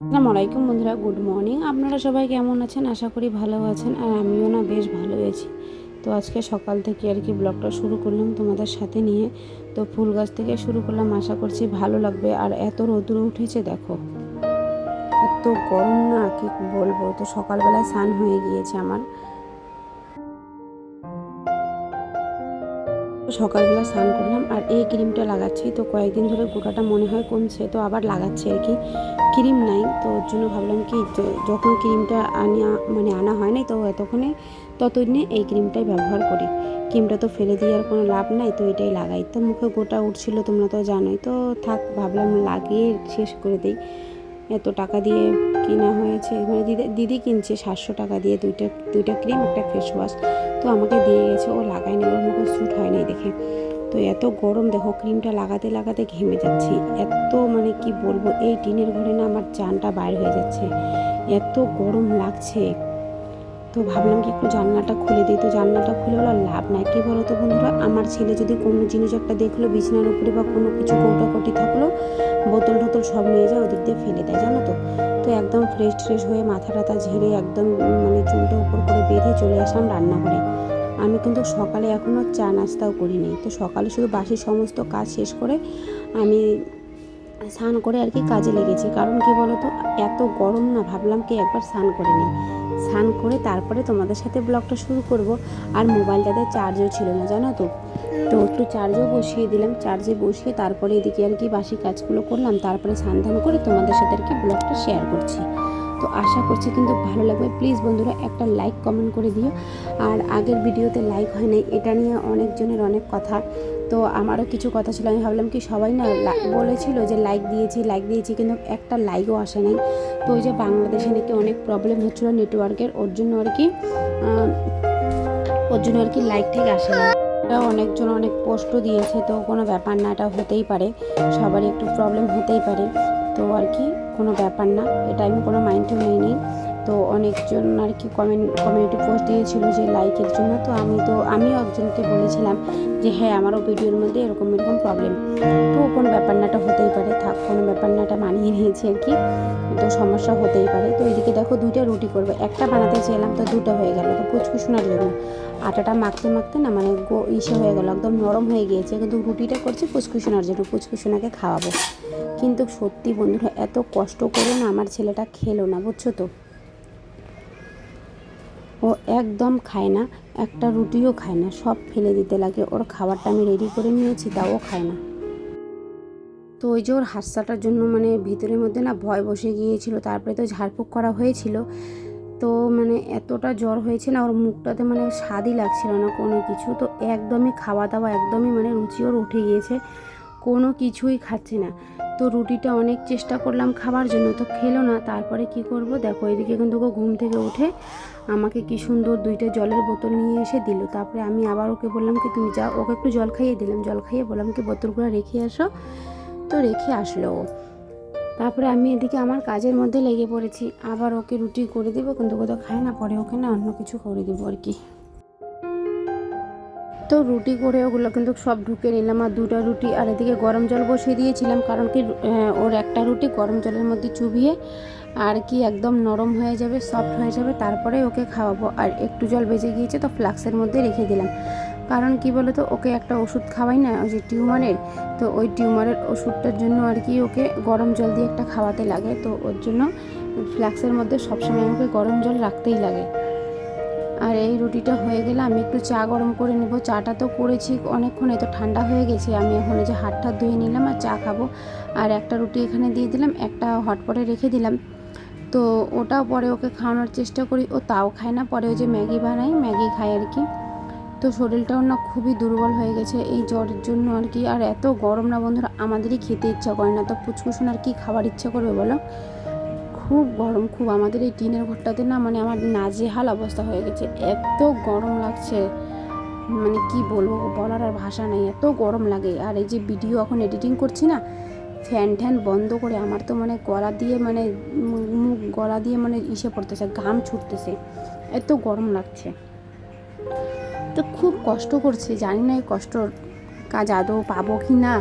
আসসালামু আলাইকুম বন্ধুরা, গুড মর্নিং। আপনারা সবাই কেমন আছেন? আশা করি ভালো আছেন আর আমিও না বেশ ভালো আছি। তো আজকে সকাল থেকে আর কি ব্লগটা শুরু করলাম তোমাদের সাথে নিয়ে। তো ফুল গাছ থেকে শুরু করলাম, আশা করছি ভালো লাগবে। আর এত রোদ্র উঠেছে, দেখো। এত গরম না, কি বলব? তো সকালবেলায় স্নান হয়ে গিয়েছে আমার। সকালবেলা স্নান করলাম আর এই ক্রিমটা লাগাচ্ছি। তো কয়েকদিন ধরে গোটাটা মনে হয় কমছে, তো আবার লাগাচ্ছি আর কি। ক্রিম নাই, তো ওর জন্য ভাবলাম কি যখন ক্রিমটা আনা মানে আনা হয় নাই, তো এতক্ষণে ততদিনে এই ক্রিমটাই ব্যবহার করি। ক্রিমটা তো ফেলে দিয়ে আর কোনো লাভ নাই, তো এটাই লাগাই। তো মুখে গোটা উঠছিল, তোমরা তো জানোই। তো থাক, ভাবলাম লাগিয়ে শেষ করে দিই। এত টাকা দিয়ে কেনা হয়েছে। মানে দিদি দিদি কিনছে সাতশো টাকা দিয়ে দুইটা দুইটা ক্রিম, একটা ফেস ওয়াশ তো আমাকে দিয়ে গেছে, ও লাগায়নি, ওর মুখে স্যুট হয় নাই দেখে। তো এত গরম, দেখো, ক্রিমটা লাগাতে লাগাতে ঘেমে যাচ্ছি। এত মানে কি বলব, এই টিনের ঘরে না আমার চানটা বাইর হয়ে যাচ্ছে। এত গরম লাগছে। তো ভাবলাম কি একটু জানলাটা খুলে দিই। তো জানলাটা খুলে হলো লাভ নাই। কী বলো তো বন্ধুরা? আমার ছেলে যদি কোনো জিনিস একটা দেখল, বিছানার উপরে বা কোনো কিছু কৌটাকটি থাকল, বোতল টোতল সব নিয়ে যায়, ওদিক দিয়ে ফেলে দেয়, জানো তো? তো একদম ফ্রেশ ট্রেশ হয়ে মাথা টাথা ঝেড়ে একদম মানে চুলটা উপর করে বেঁধে চলে আসলাম রান্নাঘরে। আমি কিন্তু সকালে এখনও চা নাস্তাও করিনি। তো সকালে শুধু বাসি সমস্ত কাজ শেষ করে আমি স্নান করে আর কি কাজে লেগেছি। কারণ কি বলতো, এত গরম না, ভাবলাম কি একবার স্নান করে নিই। স্নান করে তারপরে তোমাদের সাথে ব্লগটা শুরু করব। আর মোবাইলটাতে চার্জও ছিল না, জানো তো? তো একটু চার্জও বসিয়ে দিলাম। চার্জে বসিয়ে তারপরে এদিকে আর কি বাসি কাজগুলো করলাম। তারপরে স্নান ধান করে তোমাদের সাথে আর কি ব্লগটা শেয়ার করছি। তো আশা করছি কিন্তু ভালো লাগবে। প্লিজ বন্ধুরা, একটা লাইক কমেন্ট করে দিও। আর আগের ভিডিওতে লাইক হয় নাই, এটা নিয়ে অনেকজনের অনেক কথা। তো আমারও কিছু কথা ছিল। আমি ভাবলাম কি সবাই না বলেছিল যে লাইক দিয়েছি লাইক দিয়েছি কিন্তু একটা লাইকও আসে নাই। তো ওই যে বাংলাদেশে নাকি অনেক প্রবলেম হচ্ছিল নেটওয়ার্কের ওর জন্য আর কি ওর জন্য আর কি লাইক ঠিক আসে না অনেকজন অনেক পোস্টও দিয়েছে, তো কোনো ব্যাপার না, এটা হতেই পারে। সবারই একটু প্রবলেম হতেই পারে। তো আর কি, কোনো ব্যাপার না। এটা আমি কোনো মাইন্ডে নিইনি। তো অনেকজন আর কি কমেন্ট কমিউনিটি পোস্ট দিয়েছিল যে লাইকের জন্য। তো আমি তো, আমিও একজনকে বলেছিলাম যে হ্যাঁ আমারও ভিডিওর মধ্যে এরকম এরকম প্রবলেম তো কোনো ব্যাপার নাটা হতেই পারে, থাক, কোনো ব্যাপার নাটা মানিয়ে নিয়েছি আর কি। তো সমস্যা হতেই পারে। তো এদিকে দেখো, দুইটা রুটি করবে। একটা বানাতে চেয়েলাম, তো দুটো হয়ে গেল। তো পুচকুশোনার জন্য। আটাটা মাখতে মাখতে না মানে গো, ইসে হয়ে গেল, একদম নরম হয়ে গিয়েছে। কিন্তু রুটিটা করছি পুচকুশোনার জন্য পুচকুশোনাকে খাওয়াবো। কিন্তু সত্যি বন্ধুরা, এত কষ্ট করে না আমার ছেলেটা খেলো না, বুঝছ তো? ও একদম খায় না, একটা রুটিও খায় না, সব ফেলে দিতে লাগে। ওর খাবারটা আমি রেডি করে নিয়েছি, তাও খায় না। তো ওই যে ওর হাসাটার জন্য মানে ভিতরের মধ্যে না ভয় বসে গিয়েছিল, তারপরে তো ঝাড়ফুঁক করা হয়েছিল। তো মানে এতটা জ্বর হয়েছে না, ওর মুখটাতে মানে স্বাদই লাগছিল না কোনো কিছু। তো একদমই খাওয়া দাওয়া একদমই মানে রুচি ওর উঠে গিয়েছে, কোনো কিছুই খাচ্ছে না। তো রুটিটা অনেক চেষ্টা করলাম খাবার জন্য, তো খেলো না। তারপরে কি করব? দেখো, এদিকে কিন্তু ও ঘুম থেকে উঠে আমাকে কি সুন্দর দুইটা জলের বোতল নিয়ে এসে দিল। তারপরে আমি আবার ওকে বললাম কি, তুমি যাও। ওকে একটু জল খাইয়ে দিলাম। জল খাইয়ে বললাম কি, বোতলগুলো রেখে আসো। তো রেখে আসলো ও। তারপরে আমি এদিকে আমার কাজের মধ্যে লেগে পড়েছি। আবার ওকে রুটি করে দেবো, কিন্তু কোথাও খায় না। পরে ওকে না অন্য কিছু করে দেবো আর কি। তো রুটি করে ওগুলো কিন্তু সব ঢুকে নিলাম আর দুটো রুটি আর এদিকে গরম জল বসিয়ে দিয়েছিলাম কারণ কি ওর একটা রুটি গরম জলের মধ্যে চুবিয়ে আর কি একদম নরম হয়ে যাবে সফট হয়ে যাবে, তারপরে ওকে খাওয়াবো। আর একটু জল বেজে গিয়েছে তো ফ্লাক্সের মধ্যে রেখে দিলাম। কারণ কি বলো তো ওকে একটা ওষুধ খাওয়াই না, ওই যে টিউমারের, তো ওই টিউমারের ওষুধটার জন্য আর কি ওকে গরম জল দিয়ে একটা খাওয়াতে লাগে। তো ওর জন্য ফ্লাক্সের মধ্যে সবসময় আমাকে গরম জল রাখতেই লাগে। আর এই রুটিটা হয়ে গেলে আমি একটু চা গরম করে নেব। চাটা তো করেছি, অনেকক্ষণ তো ঠান্ডা হয়ে গেছে। আমি এখন যে হাত ঠাত ধুয়ে নিলাম আর চা খাব। আর একটা রুটি এখানে দিয়ে দিলাম, একটা হটপটে রেখে দিলাম। তো ওটাও পরে ওকে খাওয়ানোর চেষ্টা করি। ও তাও খায় না, পরে যে ম্যাগি বানাই, ম্যাগি খায় আর কি। তো শরীরটাও না খুবই দুর্বল হয়ে গেছে এই জ্বরের জন্য আর কি। আর এত গরম না বন্ধুরা, আমাদেরই খেতে ইচ্ছা করে না। তো পুচকুসুন আর কি খাবার ইচ্ছা করবে বলো? খুব গরম, খুব আমাদের এই টিনের ঘরটাতে না মানে আমার নাজেহাল অবস্থা হয়ে গেছে। এত গরম লাগছে। মানে কি বলব, বলার আর ভাষা নেই। এত গরম লাগে। আর এই যে ভিডিও এখন এডিটিং করছি না, ফ্যান ট্যান বন্ধ করে আমার তো মানে গলা দিয়ে মানে মুখ গলা দিয়ে মানে ইসে পড়তেছে, ঘাম ছুটতেছে। এত গরম লাগছে। তো খুব কষ্ট করছি, জানি না এই কষ্টর কাজ আদৌ পাবো কি না।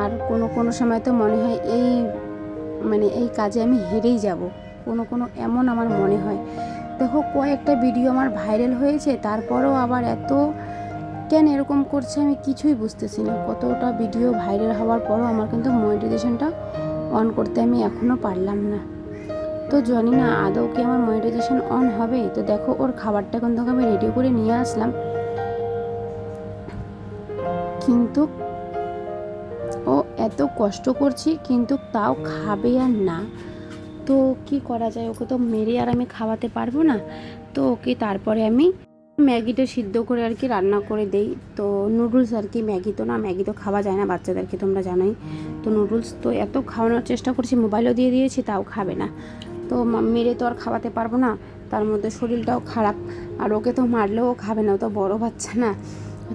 আর কোনো কোনো সময় তো মনে হয় এই মানে এই কাজে আমি হেরেই যাব। কোনো কোনো এমন আমার মনে হয়। দেখো, কয়েকটা ভিডিও আমার ভাইরাল হয়েছে, তারপরেও আবার এত কেন এরকম করছে আমি কিছুই বুঝতেছি না। কতটা ভিডিও ভাইরাল হওয়ার পরও আমার কিন্তু মনিটাইজেশনটা অন করতে আমি এখনও পারলাম না। তো জানি না, আদৌ কি আমার মনিটাইজেশন অন হবে? তো দেখো, ওর খাবারটা কিন্তু আমি রেডি করে নিয়ে আসলাম। কিন্তু এত কষ্ট করছি, কিন্তু তাও খাবে আর না। তো কি করা যায়? ওকে তো মেরে আর আমি খাওয়াতে পারব না। তো ওকে তারপরে আমি ম্যাগিটা সিদ্ধ করে আর কি রান্না করে দেই। তো নুডলস আর কি ম্যাগি তো না, ম্যাগি তো খাওয়া যায় না বাচ্চাদেরকে, তোমরা জানোই। তো নুডলস তো এত খাওয়ানোর চেষ্টা করছি, মোবাইলও দিয়ে দিয়েছি, তাও খাবে না। তো মেরে তো আর খাওয়াতে পারব না। তার মধ্যে শরীরটাও খারাপ। আর ওকে তো মারলেও খাবে না, ও তো বড় বাচ্চা না।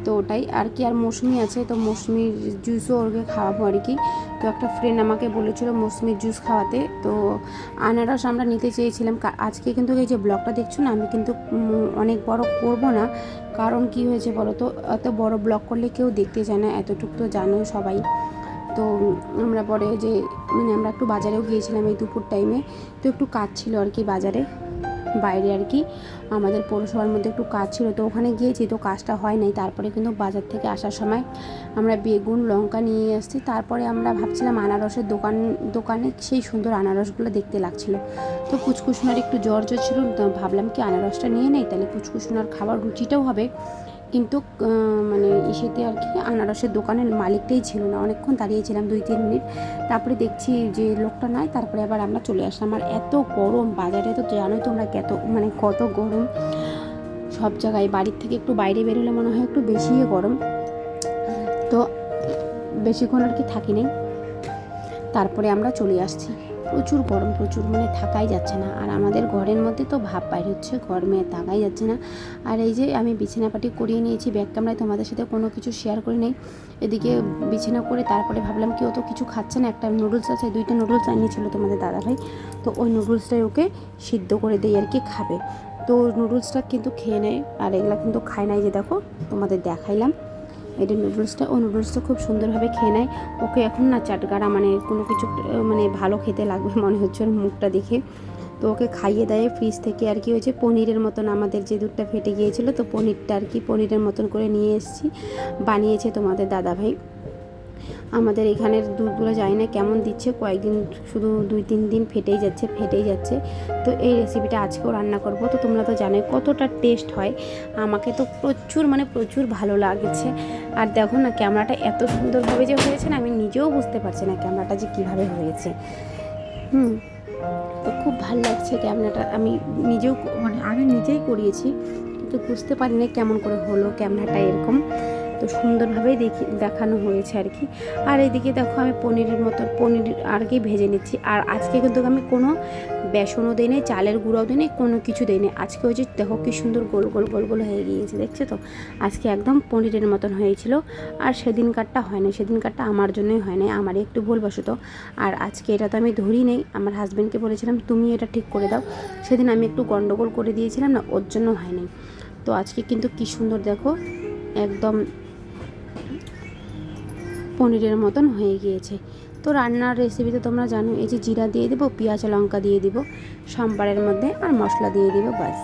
তো ওটাই। আর কি, আর মৌসুমি আছে, তো মৌসুমির জুসও ওকে খাওয়াবো আর কি। তো একটা ফ্রেন্ড আমাকে বলেছিল মৌসুমির জুস খাওয়াতে, তো আনারস আমরা নিতে চেয়েছিলাম। আজকে কিন্তু এই যে ব্লগটা দেখছ না, আমি কিন্তু অনেক বড় করব না। কারণ কি হয়েছে বলো তো, এত বড় ব্লগ করলে কেউ দেখতে চায় না, এতটুকু তো জানো সবাই। তো আমরা পরে যে মানে আমরা একটু বাজারেও গিয়েছিলাম এই দুপুর টাইমে তো একটু কাজ ছিল আর কি বাজারে। বাইরে আর কি। আমাদের পৌরসভার মধ্যে একটু কাজ ছিল, তো ওখানে গিয়েছি, তো কাজটা হয় নাই। তারপরে কিন্তু বাজার থেকে আসার সময় আমরা বেগুন, লঙ্কা নিয়ে আসছি তারপরে আমরা ভাবছিলাম আনারসের দোকান, দোকানে সেই সুন্দর আনারসগুলো দেখতে লাগছিল। তো পুচকুসোনার একটু জ্বর জ্বর ছিল ভাবলাম কি আনারসটা নিয়ে নেই? তাহলে পুচকুসোনার খাবার রুচিটাও হবে। কিন্তু মানে ইসেতে আর কি আনারসের দোকানের মালিকটাই ছিল না। অনেকক্ষণ দাঁড়িয়েছিলাম দুই, তিন মিনিট। তারপরে দেখছি যে লোকটা নাই, তারপরে আবার আমরা চলে আসলাম। আর এত গরম, বাজারে তো জানোই তোমরা কত মানে কত গরম। সব জায়গায়, বাড়ির থেকে একটু বাইরে বেরোলে মনে হয় একটু বেশিই গরম। তো বেশিক্ষণ আর কি থাকি নেই। তারপরে আমরা চলে আসছি। প্রচুর গরম, প্রচুর মানে থাকাই যাচ্ছে না। আর আমাদের ঘরের মধ্যে তো ভাব বাইর হচ্ছে, গরমে থাকাই যাচ্ছে না। আর এই যে আমি বিছানাপাটি করিয়ে নিয়েছি ব্যাক ক্যামেরায় তোমাদের সাথে কোনো কিছু শেয়ার করে নেই। এদিকে বিছানা করে তারপরে ভাবলাম কি ও তো কিছু খাচ্ছে না, একটা নুডলস আছে, দুইটা নুডলস আনিয়েছিল তোমাদের দাদাভাই। তো ওই নুডলসটাই ওকে সিদ্ধ করে দেই আর কি খাবে। তো নুডলসটা কিন্তু খেয়ে নেয়, আর এগুলা কিন্তু খায় নাই যে দেখো, তোমাদের দেখাইলাম। এটা নুডলসটা ও নুডলসটা খুব সুন্দরভাবে খেয়ে নেয়। ওকে এখন না চাটগাড়া মানে কোনো কিছু মানে ভালো খেতে লাগবে মনে হচ্ছে ওর মুখটা দেখে। তো ওকে খাইয়ে দেয় ফ্রিজ থেকে আর কি হয়েছে পনিরের মতন আমাদের যে দুধটা ফেটে গিয়েছিল, তো পনিরটা আর কি পনিরের মতন করে নিয়ে এসেছি। বানিয়েছে তোমাদের দাদাভাই। আমাদের এখানের দুধগুলো যায় না কেমন দিচ্ছে, কয়েকদিন শুধু দুই তিন দিন ফেটেই যাচ্ছে ফেটেই যাচ্ছে। তো এই রেসিপিটা আজকেও রান্না করব। তো তোমরা তো জানোই কতটা টেস্ট হয়। আমাকে তো প্রচুর মানে প্রচুর ভালো লাগছে। আর দেখো না, ক্যামেরাটা এত সুন্দরভাবে যে হয়েছে না, আমি নিজেও বুঝতে পারছি না ক্যামেরাটা যে কীভাবে হয়েছে। হুম, তো খুব ভালো লাগছে ক্যামেরাটা। আমি নিজেও মানে আগে নিজেই করিয়েছি, কিন্তু বুঝতে পারিনি কেমন করে হলো ক্যামেরাটা এরকম। তো সুন্দরভাবেই দেখি, দেখানো হয়েছে আর কি। আর এদিকে দেখো আমি পনিরের মতো পনির আর কি ভেজে নিচ্ছি। আর আজকে কিন্তু আমি কোনো বেসনও দিই নাই চালের গুঁড়াও দিই নাই কোনো কিছু দিই নাই আজকে হচ্ছে দেখো কি সুন্দর গোল গোল গোল গোল হয়ে গিয়েছে, দেখছ তো? আজকে একদম পনিরের মতন হয়েছিল। আর সেদিনকারটা হয় না সেদিনকারটা আমার জন্যই হয় না আমারই একটু ভুলবশত। আর আজকে এটা তো আমি ধরি নেই আমার হাজব্যান্ডকে বলেছিলাম, তুমি এটা ঠিক করে দাও। সেদিন আমি একটু গন্ডগোল করে দিয়েছিলাম না, ওর জন্য হয় নাই তো আজকে কিন্তু কি সুন্দর দেখো, একদম পনিরের মতন হয়ে গিয়েছে। তো রান্নার রেসিপিতে তোমরা জানো, এই যে জিরা দিয়ে দেবো, পেঁয়াজ, লঙ্কা দিয়ে দিব, সাম্বারের মধ্যে আর মশলা দিয়ে দিব, ব্যাস।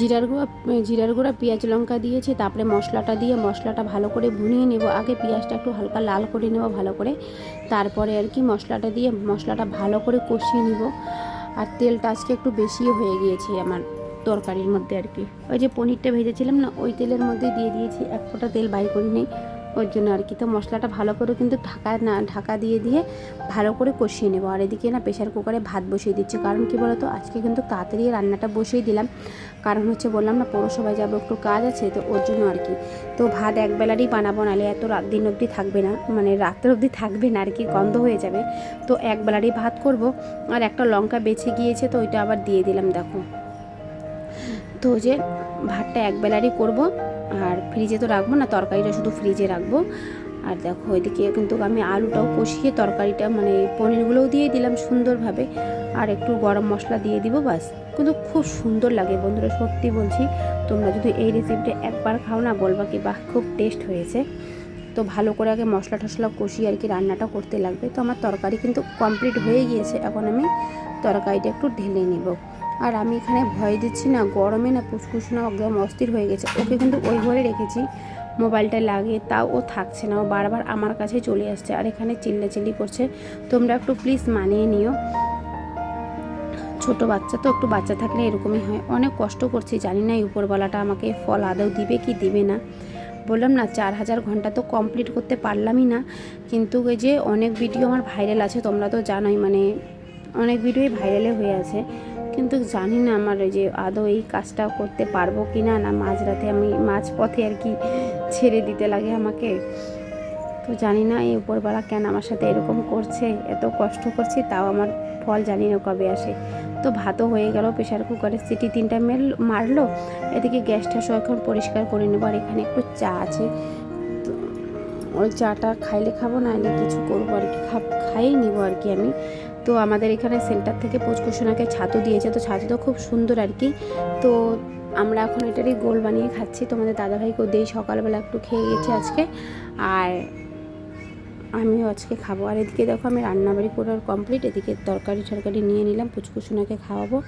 জিরার গুঁড়া জিরার গুঁড়া, পেঁয়াজ, লঙ্কা দিয়েছি, তারপরে মশলাটা দিয়ে মশলাটা ভালো করে ভুনিয়ে নেব। আগে পেঁয়াজটা একটু হালকা লাল করে নেব, ভালো করে। তারপরে আর কি মশলাটা দিয়ে মশলাটা ভালো করে কষিয়ে নিব। আর তেলটা আজকে একটু বেশিও হয়ে গিয়েছে আমার। তরকারির মধ্যে আর কি। ওই যে পনিরটা ভেজেছিলাম না, ওই তেলের মধ্যে দিয়ে দিয়েছি, এক ফোঁটা তেল বাই করি নেই ওর জন্য আর কি। তো মশলাটা ভালো করে কিন্তু ঢাকা না, ঢাকা দিয়ে দিয়ে ভালো করে কষিয়ে নেব। আর এদিকে না প্রেশার কুকারে ভাত বসিয়ে দিচ্ছি। কারণ কি বলতো, আজকে কিন্তু তাড়াতাড়ি রান্নাটা বসিয়ে দিলাম। কারণ হচ্ছে বললাম না, পৌরসভায় যাব, একটু কাজ আছে, তো ওর জন্য আর কি। তো ভাত এক বেলারই বানাবো, নাহলে এত রাত দিন অবধি থাকবে না। মানে রাতের অবধি থাকবে না, আর কি গন্ধ হয়ে যাবে। তো এক বেলারই ভাত করব। আর একটা লঙ্কা বেছে গিয়েছে, তো ওইটা আবার দিয়ে দিলাম, দেখো। তো যে ভাতটা এক বেলারই করব আর ফ্রিজে তো রাখব না, তরকারিটা শুধু ফ্রিজে রাখব। আর দেখো ওইদিকে কিন্তু আমি আলুটাও কষিয়ে তরকারিটা মানে পনিরগুলোও দিয়ে দিলাম সুন্দরভাবে আর একটু গরম মশলা দিয়ে দিব বাস। কিন্তু খুব সুন্দর লাগে বন্ধুরা, সত্যি বলছি, তোমরা যদি এই রেসিপিটা একবার খাও না বলবা কি বাহ, খুব টেস্ট হয়েছে। তো ভালো করে আগে মশলা টশলা কষিয়ে আর কি রান্নাটা করতে লাগবে। তো আমার তরকারি কিন্তু কমপ্লিট হয়ে গিয়েছে, এখন আমি তরকারিটা একটু ঢেলে নেব। আর আমি এখানে ভয় দিচ্ছি না, গরমে না পুসকুস না একদম অস্থির হয়ে গেছে। ওকে কিন্তু ওই ঘরে রেখেছি, মোবাইলটা লাগে তাও ও থাকছে না, ও বারবার আমার কাছে চলে আসছে আর এখানে চিল্লাচিল্লি করছে। তোমরা একটু প্লিজ মানিয়ে নিও। ছোট বাচ্চা তো একটু বাচ্চা থাকলে এরকমই হয়। অনেক কষ্ট করছি, জানি না এই উপরওয়ালাটা আমাকে ফল আদৌ দিবে কি দিবে না। বললাম, না, চার হাজার ঘণ্টা তো কমপ্লিট করতে পারলামই না। কিন্তু ওই যে অনেক ভিডিও আমার ভাইরাল আছে, তোমরা তো জানোই মানে অনেক ভিডিওই ভাইরালে হয়ে আছে। কিন্তু জানি না আমার ওই যে আদৌ এই কাজটা করতে পারব কি না না মাঝরাতে আমি মাঝ পথে আর কি ছেড়ে দিতে লাগে আমাকে। তো জানি না এই উপরবেলা কেন আমার সাথে এরকম করছে, এত কষ্ট করছি, তাও আমার ফল জানি না কবে আসে। তো ভাতও হয়ে গেল প্রেশার কুকারে সিটি তিনটা মেল, মারলো, এদিকে গ্যাসটা সব এখন পরিষ্কার করে নেব, আর এখানে একটু চা আছে। ওই চাটা খাইলে খাব না এলে কিছু করব আর কি খা- খাইয়ে নিবো আর কি আমি। তো আমাদের এখানে সেন্টার থেকে পুচকুসোনাকে ছাতু দিয়েছে, তো ছাতু তো খুব সুন্দর আর কি। তো আমরা এখন এটারই গোল বানিয়ে খাচ্ছি। তোমাদের দাদাভাইকেও দিই সকালবেলা একটু খেয়ে গেছে আজকে। আর আমিও আজকে খাব। আর এদিকে দেখো আমি রান্নাবাড়ি করে কমপ্লিট এদিকে তরকারি টরকারি নিয়ে নিলাম পুচকুসোনাকে খাওয়াবো।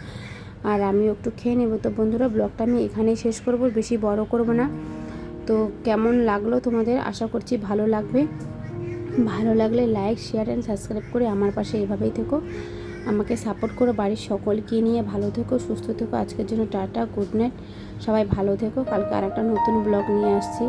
আর আমিও একটু খেয়ে নেব। তো বন্ধুরা, ব্লগটা আমি এখানেই শেষ করব। বেশি বড় করব না। তো কেমন লাগল তোমাদের? আশা করছি ভালো লাগবে। ভালো লাগলে লাইক শেয়ার অ্যান্ড সাবস্ক্রাইব করে আমার পাশে এভাবেই থেকো। আমাকে সাপোর্ট করো বাড়ির সকলকে নিয়ে। ভালো থেকো, সুস্থ থেকো। আজকের জন্য টাটা গুড নাইট সবাই ভালো থেকো। কালকে আর একটা নতুন ব্লগ নিয়ে আসছি।